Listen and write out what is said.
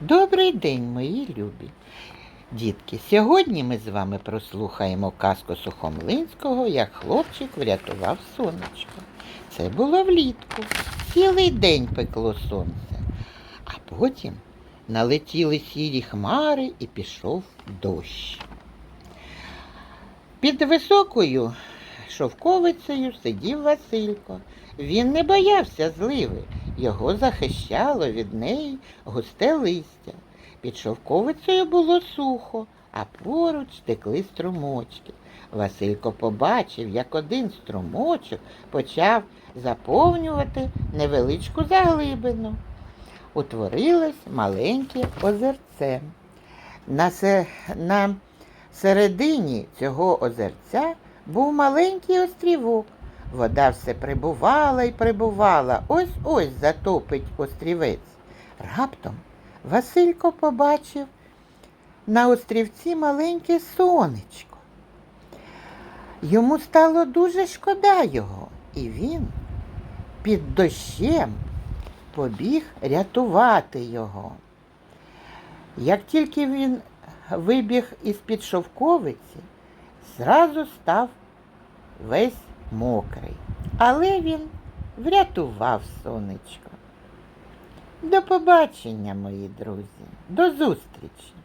Добрий день, мої любі. Дітки, сьогодні ми з вами прослухаємо казку Сухомлинського, як хлопчик врятував сонечко. Це було влітку. Цілий день пекло сонце, а потім налетіли сірі хмари і пішов дощ. Під високою шовковицею сидів Василько. Він не боявся зливи, його захищало від неї густе листя. Під шовковицею було сухо, а поруч текли струмочки. Василько побачив, як один струмочок почав заповнювати невеличку заглибину. Утворилось маленьке озерце. На, се... на середині цього озерця був маленький острівок. Вода все прибувала і прибувала, ось ось затопить острівець. Раптом Василько побачив на острівці маленьке сонечко. Йому стало дуже шкода його, і він під дощем побіг рятувати його. Як тільки він вибіг із-під шовковиці, зразу став весь мокрий. Але він врятував сонечко. До побачення, мої друзі. До зустрічі!